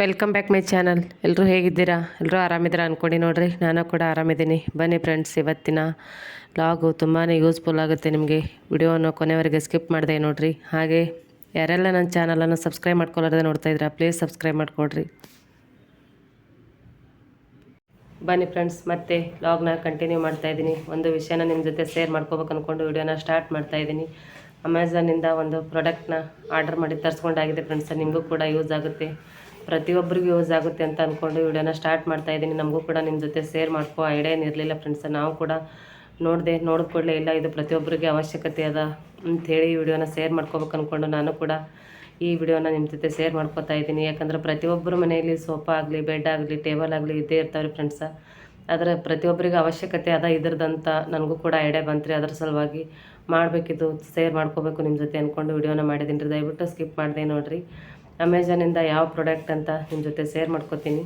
Welcome back my channel ಎಲ್ಲರೂ ಹೇಗಿದ್ದೀರಾ? ಎಲ್ಲರೂ ಆರಾಮಿದ್ದೀರಾ ಅಂದ್ಕೊಂಡು ನೋಡಿರಿ. ನಾನು ಕೂಡ ಆರಾಮಿದ್ದೀನಿ. ಬನ್ನಿ ಫ್ರೆಂಡ್ಸ್ ಇವತ್ತಿನ ಲಾಗು ತುಂಬಾ ಯೂಸ್ಫುಲ್ ಆಗುತ್ತೆ ನಿಮಗೆ. ವಿಡಿಯೋನ ಕೊನೆವರೆಗೆ ಸ್ಕಿಪ್ ಮಾಡಿದೆ ನೋಡಿರಿ. ಹಾಗೆ ಯಾರೆಲ್ಲ ನನ್ನ ಚಾನಲನ್ನು ಸಬ್ಸ್ಕ್ರೈಬ್ ಮಾಡ್ಕೊಳ್ಳೋದೇ ನೋಡ್ತಾ ಇದ್ದೀರಾ ಪ್ಲೀಸ್ ಸಬ್ಸ್ಕ್ರೈಬ್ ಮಾಡಿಕೊಡ್ರಿ. ಬನ್ನಿ ಫ್ರೆಂಡ್ಸ್ ಮತ್ತೆ ಲಾಗ್ನ ಕಂಟಿನ್ಯೂ ಮಾಡ್ತಾ ಇದ್ದೀನಿ. ಒಂದು ವಿಷಯನ ನಿಮ್ಮ ಜೊತೆ ಶೇರ್ ಮಾಡ್ಕೋಬೇಕು ಅಂದ್ಕೊಂಡು ವಿಡಿಯೋನ ಸ್ಟಾರ್ಟ್ ಮಾಡ್ತಾ ಇದ್ದೀನಿ. ಅಮೆಝಾನಿಂದ ಒಂದು ಪ್ರಾಡಕ್ಟ್ನ ಆರ್ಡರ್ ಮಾಡಿ ತರಿಸ್ಕೊಂಡಾಗಿದೆ ಫ್ರೆಂಡ್ಸ್ ನಿಮಗೂ ಕೂಡ ಯೂಸ್ ಆಗುತ್ತೆ. ಪ್ರತಿಯೊಬ್ಬರಿಗೂ ಯೂಸ್ ಆಗುತ್ತೆ ಅಂತ ಅಂದ್ಕೊಂಡು ವಿಡಿಯೋನ ಸ್ಟಾರ್ಟ್ ಮಾಡ್ತಾ ಇದ್ದೀನಿ. ನಮಗೂ ಕೂಡ ನಿಮ್ಮ ಜೊತೆ ಶೇರ್ ಮಾಡ್ಕೋ. ಐಡಿಯಾ ಏನಿರಲಿಲ್ಲ ಫ್ರೆಂಡ್ಸ್ ನಾವು ಕೂಡ ನೋಡಿದೆ ನೋಡಿದ ಇಲ್ಲ. ಇದು ಪ್ರತಿಯೊಬ್ಬರಿಗೆ ಅವಶ್ಯಕತೆ ಅದ ಅಂಥೇಳಿ ವಿಡಿಯೋನ ಶೇರ್ ಮಾಡ್ಕೋಬೇಕು ಅಂದ್ಕೊಂಡು ನಾನು ಕೂಡ ಈ ವಿಡಿಯೋನ ನಿಮ್ಮ ಜೊತೆ ಶೇರ್ ಮಾಡ್ಕೊತಾ ಇದ್ದೀನಿ. ಯಾಕಂದ್ರೆ ಪ್ರತಿಯೊಬ್ಬರ ಮನೆಯಲ್ಲಿ ಸೋಫಾ ಆಗಲಿ ಬೆಡ್ ಆಗಲಿ ಟೇಬಲ್ ಆಗಲಿ ಇದ್ದೇ ಇರ್ತಾವೆ ಫ್ರೆಂಡ್ಸ ಅದರ ಪ್ರತಿಯೊಬ್ಬರಿಗೆ ಅವಶ್ಯಕತೆ ಅದ ಇದ್ರದಂತ ನನಗೂ ಕೂಡ ಐಡಿಯಾ ಬಂತ್ರಿ. ಅದರ ಸಲುವಾಗಿ ಮಾಡಬೇಕಿದ್ದು ಶೇರ್ ಮಾಡ್ಕೋಬೇಕು ನಿಮ್ಮ ಜೊತೆ ಅಂದ್ಕೊಂಡು ವಿಡಿಯೋನ ಮಾಡಿದ್ದೀನಿ ರೀ ದಯವಿಟ್ಟು ಸ್ಕಿಪ್ ಮಾಡಿದೆ ನೋಡಿರಿ. ಅಮೆಝಾನಿಂದ ಯಾವ ಪ್ರಾಡಕ್ಟ್ ಅಂತ ನಿಮ್ಮ ಜೊತೆ ಶೇರ್ ಮಾಡ್ಕೋತೀನಿ.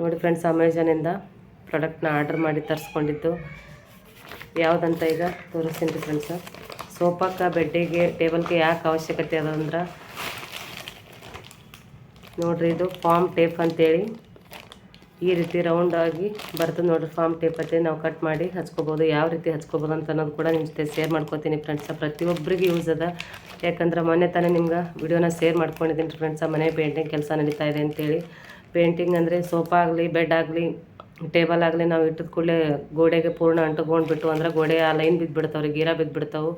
ನೋಡಿ ಫ್ರೆಂಡ್ಸ್ ಅಮೆಝಾನಿಂದ ಪ್ರಾಡಕ್ಟ್ನ ಆರ್ಡರ್ ಮಾಡಿ ತರಿಸ್ಕೊಂಡಿದ್ದು. ಯಾವುದಂತ ಈಗ ತೋರಿಸ್ತೀನಿ ಫ್ರೆಂಡ್ಸ ಸೋಫಾಕ್ಕೆ, ಬೆಡ್ಡಿಗೆ ಟೇಬಲ್ಗೆ ಯಾಕೆ ಅವಶ್ಯಕತೆ ಅದಂದ್ರೆ ನೋಡ್ರಿ ಇದು ಫಾಮ್ ಟೇಪ್ ಅಂತೇಳಿ. ಈ ರೀತಿ ರೌಂಡ್ ಆಗಿ ಬರ್ತದೆ ನೋಡ್ರಿ ಫಾರ್ಮ್ ಟೇಪತ್ತೆ ನಾವು ಕಟ್ ಮಾಡಿ ಹಚ್ಕೋಬೋದು, ಯಾವ ರೀತಿ ಹಚ್ಕೋಬೋದು ಅಂತ ಅನ್ನೋದು ಕೂಡ ನಿಮ್ಮ ಜೊತೆ ಶೇರ್ ಮಾಡ್ಕೋತೀನಿ ಫ್ರೆಂಡ್ಸ ಪ್ರತಿಯೊಬ್ಬರಿಗೆ ಯೂಸ್ ಅದ. ಯಾಕಂದ್ರೆ ಮೊನ್ನೆ ತಾನೇ ನಿಮ್ಗೆ ವಿಡಿಯೋನ ಶೇರ್ ಮಾಡ್ಕೊಂಡಿದ್ದೀನಿ ಫ್ರೆಂಡ್ಸ ಮನೆ ಪೇಂಟಿಂಗ್ ಕೆಲಸ ನಡೀತಾ ಇದೆ ಅಂತೇಳಿ. ಪೇಂಟಿಂಗ್ ಅಂದರೆ ಸೋಫಾ ಆಗಲಿ ಬೆಡ್ ಆಗಲಿ ಟೇಬಲ್ ಆಗಲಿ ನಾವು ಇಟ್ಟಿದ ಕೂಡಲೇ ಗೋಡೆಗೆ ಪೂರ್ಣ ಅಂಟುಕೊಂಡ್ಬಿಟ್ಟು ಅಂದ್ರೆ ಗೋಡೆ ಆ ಲೈನ್ ಬಿದ್ದುಬಿಡ್ತಾವ್ರಿ ಗೀರ ಬಿದ್ದುಬಿಡ್ತಾವೆ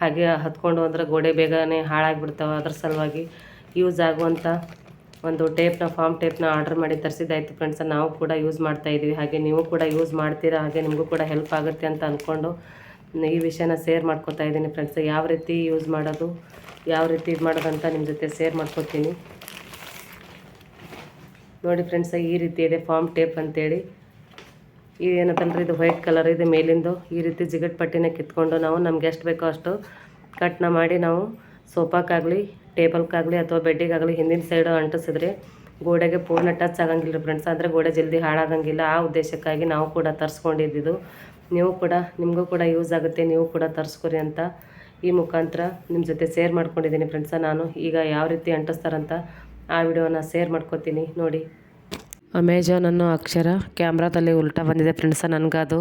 ಹಾಗೆ ಹತ್ಕೊಂಡು ಅಂದ್ರೆ ಗೋಡೆ ಬೇಗನೆ ಹಾಳಾಗಿಬಿಡ್ತಾವೆ ಅದ್ರ ಸಲುವಾಗಿ ಯೂಸ್ ಆಗುವಂಥ ಒಂದು ಟೇಪ್ನ, ಫಾರ್ಮ್ ಟೇಪ್ನ ಆರ್ಡರ್ ಮಾಡಿ ತರಿಸಿದ್ದಾಯ್ತು ಫ್ರೆಂಡ್ಸ್ ನಾವು ಕೂಡ ಯೂಸ್ ಮಾಡ್ತಾ ಇದ್ದೀವಿ. ಹಾಗೆ ನೀವು ಕೂಡ ಯೂಸ್ ಮಾಡ್ತೀರಾ, ಹಾಗೆ ನಿಮಗೂ ಕೂಡ ಹೆಲ್ಪ್ ಆಗುತ್ತೆ ಅಂತ ಅಂದ್ಕೊಂಡು ಈ ವಿಷಯನ ಶೇರ್ ಮಾಡ್ಕೊತಾ ಇದ್ದೀನಿ ಫ್ರೆಂಡ್ಸ್ ಯಾವ ರೀತಿ ಯೂಸ್ ಮಾಡೋದು, ಯಾವ ರೀತಿ ಇದು ಮಾಡೋದು ಅಂತ ನಿಮ್ಮ ಜೊತೆ ಶೇರ್ ಮಾಡ್ಕೊತೀನಿ. ನೋಡಿ ಫ್ರೆಂಡ್ಸ್ ಈ ರೀತಿ ಇದೆ ಫಾರ್ಮ್ ಟೇಪ್ ಅಂತೇಳಿ. ಏನಂತಂದ್ರೆ ಇದು ವೈಟ್ ಕಲರ್ ಇದೆ ಮೇಲಿಂದು. ಈ ರೀತಿ ಜಿಗಟ್ ಪಟ್ಟಿನ ಕಿತ್ಕೊಂಡು ನಾವು ನಮ್ಗೆ ಎಷ್ಟು ಬೇಕೋ ಅಷ್ಟು ಕಟ್ನ ಮಾಡಿ ನಾವು ಸೋಫಾಕ್ಕಾಗಲಿ ಟೇಬಲ್ಗಾಗಲಿ ಅಥವಾ ಬೆಡ್ಡಿಗಾಗಲಿ ಹಿಂದಿನ ಸೈಡು ಅಂಟಿಸಿದ್ರೆ ಗೋಡೆಗೆ ಪೂರ್ಣ ಟಚ್ ಆಗಂಗಿಲ್ಲ ಫ್ರೆಂಡ್ಸ್ ಅಂದರೆ ಗೋಡೆ ಜಲ್ದಿ ಹಾಳಾಗಂಗಿಲ್ಲ. ಆ ಉದ್ದೇಶಕ್ಕಾಗಿ ನಾವು ಕೂಡ ತರಿಸ್ಕೊಂಡಿದ್ದು ನೀವು ಕೂಡ, ನಿಮಗೂ ಕೂಡ ಯೂಸ್ ಆಗುತ್ತೆ. ನೀವು ಕೂಡ ತರಿಸ್ಕೊರಿ ಅಂತ ಈ ಮುಖಾಂತರ ನಿಮ್ಮ ಜೊತೆ ಶೇರ್ ಮಾಡ್ಕೊಂಡಿದ್ದೀನಿ ಫ್ರೆಂಡ್ಸ ನಾನು ಈಗ ಯಾವ ರೀತಿ ಅಂಟಿಸ್ತಾರಂತ ಆ ವಿಡಿಯೋನ ಶೇರ್ ಮಾಡ್ಕೊತೀನಿ. ನೋಡಿ. ಅಮೆಜಾನ್ ಅನ್ನೋ ಅಕ್ಷರ ಕ್ಯಾಮ್ರಾದಲ್ಲಿ ಉಲ್ಟಾ ಬಂದಿದೆ ಫ್ರೆಂಡ್ಸ ನನಗದು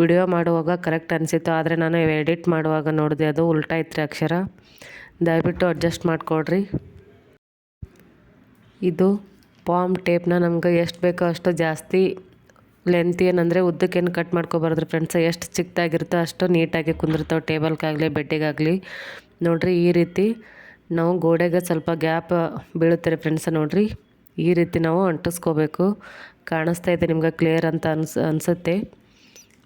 ವಿಡಿಯೋ ಮಾಡುವಾಗ ಕರೆಕ್ಟ್ ಅನಿಸಿತ್ತು. ಆದರೆ ನಾನು ಎಡಿಟ್ ಮಾಡುವಾಗ ನೋಡಿದೆ ಅದು ಉಲ್ಟಾ ಇತ್ತು ಅಕ್ಷರ. ದಯವಿಟ್ಟು ಅಡ್ಜಸ್ಟ್ ಮಾಡಿಕೊಡ್ರಿ. ಇದು ಪಾಮ್ ಟೇಪ್ನ ನಮ್ಗೆ ಎಷ್ಟು ಬೇಕೋ ಅಷ್ಟು ಜಾಸ್ತಿ ಲೆಂತ್ ಏನಂದರೆ ಉದ್ದಕ್ಕೇನು ಕಟ್ ಮಾಡ್ಕೊಬಾರ್ದು ಫ್ರೆಂಡ್ಸ್ ಎಷ್ಟು ಚಿಕ್ಕದಾಗಿರುತ್ತೋ ಅಷ್ಟು ನೀಟಾಗಿ ಕುಂದಿರ್ತಾವೆ ಟೇಬಲ್ಗಾಗಲಿ, ಬೆಡ್ಡಿಗಾಗಲಿ. ನೋಡಿರಿ ಈ ರೀತಿ ನಾವು ಗೋಡೆಗೆ ಸ್ವಲ್ಪ ಗ್ಯಾಪ್ ಬೀಳುತ್ತೆ ಫ್ರೆಂಡ್ಸ ನೋಡಿರಿ. ಈ ರೀತಿ ನಾವು ಅಂಟಿಸ್ಕೋಬೇಕು. ಕಾಣಿಸ್ತಾ ಇದೆ ನಿಮ್ಗೆ ಕ್ಲಿಯರ್ ಅಂತ ಅನ್ಸ್, ಅನಿಸುತ್ತೆ.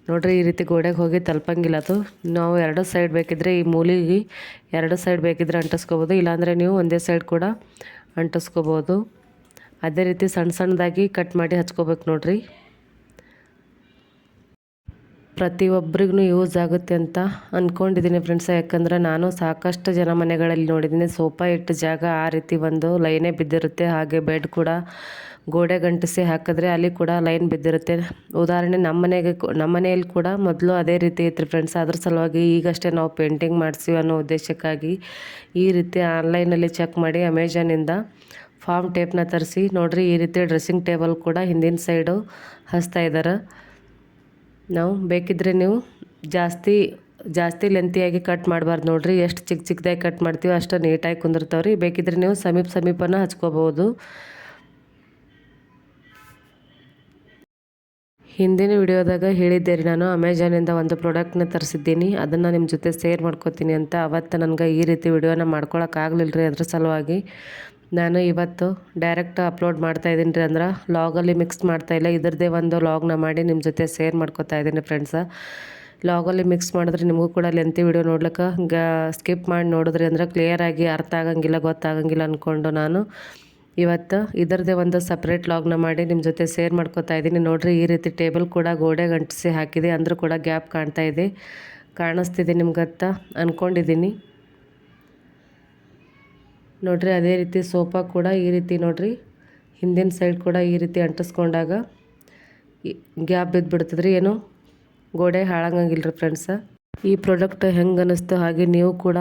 ನೋಡಿರಿ, ಈ ರೀತಿ ಗೋಡೆಗೆ ಹೋಗಿ ತಲುಪಂಗಿಲ್ಲ ಅದು. ನಾವು ಎರಡು ಸೈಡ್ ಬೇಕಿದ್ರೆ ಈ ಮೂಲಿಗೆ ಎರಡು ಸೈಡ್ ಬೇಕಿದ್ರೆ ಅಂಟಿಸ್ಕೋಬೋದು, ಇಲ್ಲಾಂದರೆ ನೀವು ಒಂದೇ ಸೈಡ್ ಕೂಡ ಅಂಟಿಸ್ಕೋಬೋದು. ಅದೇ ರೀತಿ ಸಣ್ಣ ಸಣ್ಣದಾಗಿ ಕಟ್ ಮಾಡಿ ಹಚ್ಕೋಬೇಕು ನೋಡಿರಿ. ಪ್ರತಿಯೊಬ್ಬರಿಗೂ ಯೂಸ್ ಆಗುತ್ತೆ ಅಂತ ಅಂದ್ಕೊಂಡಿದ್ದೀನಿ ಫ್ರೆಂಡ್ಸ್ ಯಾಕಂದ್ರೆ ನಾನು ಸಾಕಷ್ಟು ಜನ ಮನೆಗಳಲ್ಲಿ ನೋಡಿದ್ದೀನಿ. ಸೋಫಾ ಇಟ್ಟು ಜಾಗ ಆ ರೀತಿ ಒಂದು ಲೈನೇ ಬಿದ್ದಿರುತ್ತೆ. ಹಾಗೆ ಬೆಡ್ ಕೂಡ ಗೋಡೆ ಗಂಟಿಸಿ ಹಾಕಿದ್ರೆ ಅಲ್ಲಿ ಕೂಡ ಲೈನ್ ಬಿದ್ದಿರುತ್ತೆ. ಉದಾಹರಣೆ ನಮ್ಮ ಮನೆಗೆ ನಮ್ಮ ಮನೆಯಲ್ಲಿ ಕೂಡ ಮೊದಲು ಅದೇ ರೀತಿ ಇತ್ತು ಫ್ರೆಂಡ್ಸ್ ಅದ್ರ ಸಲುವಾಗಿ ಈಗಷ್ಟೇ ನಾವು ಪೇಂಟಿಂಗ್ ಮಾಡಿಸಿ ಅನ್ನೋ ಉದ್ದೇಶಕ್ಕಾಗಿ ಈ ರೀತಿ ಆನ್ಲೈನಲ್ಲಿ ಚೆಕ್ ಮಾಡಿ ಅಮೆಝಾನಿಂದ ಫಾರ್ಮ್ ಟೇಪ್ನ ತರಿಸಿ. ನೋಡಿರಿ ಈ ರೀತಿ ಡ್ರೆಸ್ಸಿಂಗ್ ಟೇಬಲ್ ಕೂಡ ಹಿಂದಿನ ಸೈಡು ಹಚ್ತಾ ಇದ್ದಾರೆ ನಾವು ಬೇಕಿದ್ರೆ ನೀವು ಜಾಸ್ತಿ ಜಾಸ್ತಿ ಲೆಂತಿಯಾಗಿ ಕಟ್ ಮಾಡಬಾರ್ದು ನೋಡಿರಿ. ಎಷ್ಟು ಚಿಕ್ಕ ಚಿಕ್ಕದಾಗಿ ಕಟ್ ಮಾಡ್ತೀವಿ ಅಷ್ಟು ನೀಟಾಗಿ ಕುಂದಿರ್ತಾವ್ರಿ. ಬೇಕಿದ್ರೆ ನೀವು ಸಮೀಪ ಸಮೀಪನ ಹಚ್ಕೋಬೋದು. ಹಿಂದಿನ ವಿಡಿಯೋದಾಗ ಹೇಳಿದ್ದೆ ರೀ ನಾನು ಅಮೆಝಾನಿಂದ ಒಂದು ಪ್ರಾಡಕ್ಟ್ನ ತರಿಸಿದ್ದೀನಿ. ಅದನ್ನು ನಿಮ್ಮ ಜೊತೆ ಶೇರ್ ಮಾಡ್ಕೋತೀನಿ ಅಂತ. ಅವತ್ತು ನನಗೆ ಈ ರೀತಿ ವಿಡಿಯೋನ ಮಾಡ್ಕೊಳಕ್ಕಾಗಲಿಲ್ಲ ರೀ ಅದ್ರ ಸಲುವಾಗಿ. ನಾನು ಇವತ್ತು ಡೈರೆಕ್ಟ್ ಅಪ್ಲೋಡ್ ಮಾಡ್ತಾ ಇದ್ದೀನಿ ರೀ ಅಂದ್ರೆ ಲಾಗಲ್ಲಿ ಮಿಕ್ಸ್ ಮಾಡ್ತಾ ಇಲ್ಲ. ಇದ್ರದ್ದೇ ಒಂದು ಲಾಗ್ನ ಮಾಡಿ ನಿಮ್ಮ ಜೊತೆ ಶೇರ್ ಮಾಡ್ಕೊತಾ ಇದ್ದೀನಿ ಫ್ರೆಂಡ್ಸ ಲಾಗಲ್ಲಿ ಮಿಕ್ಸ್ ಮಾಡಿದ್ರೆ ನಿಮಗೂ ಕೂಡ ಲೆಂತಿ ವಿಡಿಯೋ ನೋಡ್ಲಿಕ್ಕೆ ಗ ಸ್ಕಿಪ್ ಮಾಡಿ ನೋಡಿದ್ರಿ ಅಂದ್ರೆ ಕ್ಲಿಯರಾಗಿ ಅರ್ಥ ಆಗಂಗಿಲ್ಲ, ಗೊತ್ತಾಗಂಗಿಲ್ಲ ಅಂದ್ಕೊಂಡು ನಾನು ಇವತ್ತು ಇದರದೇ ಒಂದು ಸಪ್ರೇಟ್ ಲಾಗ್ನ ಮಾಡಿ ನಿಮ್ಮ ಜೊತೆ ಶೇರ್ ಮಾಡ್ಕೊತಾ ಇದ್ದೀನಿ. ನೋಡಿರಿ, ಈ ರೀತಿ ಟೇಬಲ್ ಕೂಡ ಗೋಡೆ ಗಂಟಿಸಿ ಹಾಕಿದೆ. ಅಂದರೂ ಕೂಡ ಗ್ಯಾಪ್ ಕಾಣ್ತಾ ಇದೆ. ಕಾಣಿಸ್ತಿದೆ ನಿಮ್ಗತ್ತ ಅಂದ್ಕೊಂಡಿದ್ದೀನಿ ನೋಡಿರಿ ಅದೇ ರೀತಿ ಸೋಫಾ ಕೂಡ ಈ ರೀತಿ ನೋಡಿರಿ. ಹಿಂದಿನ ಸೈಡ್ ಕೂಡ ಈ ರೀತಿ ಅಂಟಿಸ್ಕೊಂಡಾಗ ಗ್ಯಾಪ್ ಬಿದ್ದುಬಿಡ್ತದ್ರಿ ಏನು? ಗೋಡೆ ಹಾಳಾಗಂಗಿಲ್ಲ ರೀ ಫ್ರೆಂಡ್ಸ ಈ ಪ್ರಾಡಕ್ಟ್ ಹೆಂಗೆ ಅನ್ನಿಸ್ತು ಹಾಗೆ ನೀವು ಕೂಡ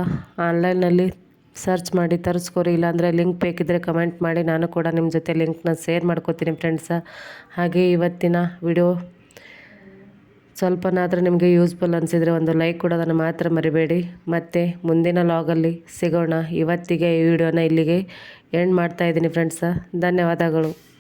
ಆನ್ಲೈನಲ್ಲಿ ಸರ್ಚ್ ಮಾಡಿ ತರಿಸ್ಕೊರಿ. ಇಲ್ಲಾಂದರೆ ಲಿಂಕ್ ಬೇಕಿದ್ದರೆ ಕಮೆಂಟ್ ಮಾಡಿ. ನಾನು ಕೂಡ ನಿಮ್ಮ ಜೊತೆ ಲಿಂಕ್ನ ಶೇರ್ ಮಾಡ್ಕೋತೀನಿ ಫ್ರೆಂಡ್ಸ ಹಾಗೆ ಇವತ್ತಿನ ವಿಡಿಯೋ ಸ್ವಲ್ಪನಾದರೂ ನಿಮಗೆ ಯೂಸ್ಫುಲ್ ಅನಿಸಿದರೆ ಒಂದು ಲೈಕ್ ಕೊಡೋದನ್ನು ಮಾತ್ರ ಮರಿಬೇಡಿ. ಮತ್ತು ಮುಂದಿನ ಲಾಗಲ್ಲಿ ಸಿಗೋಣ. ಇವತ್ತಿಗೆ ಈ ವಿಡಿಯೋನ ಇಲ್ಲಿಗೆ ಎಂಡ್ ಮಾಡ್ತಾಯಿದ್ದೀನಿ ಫ್ರೆಂಡ್ಸ ಧನ್ಯವಾದಗಳು.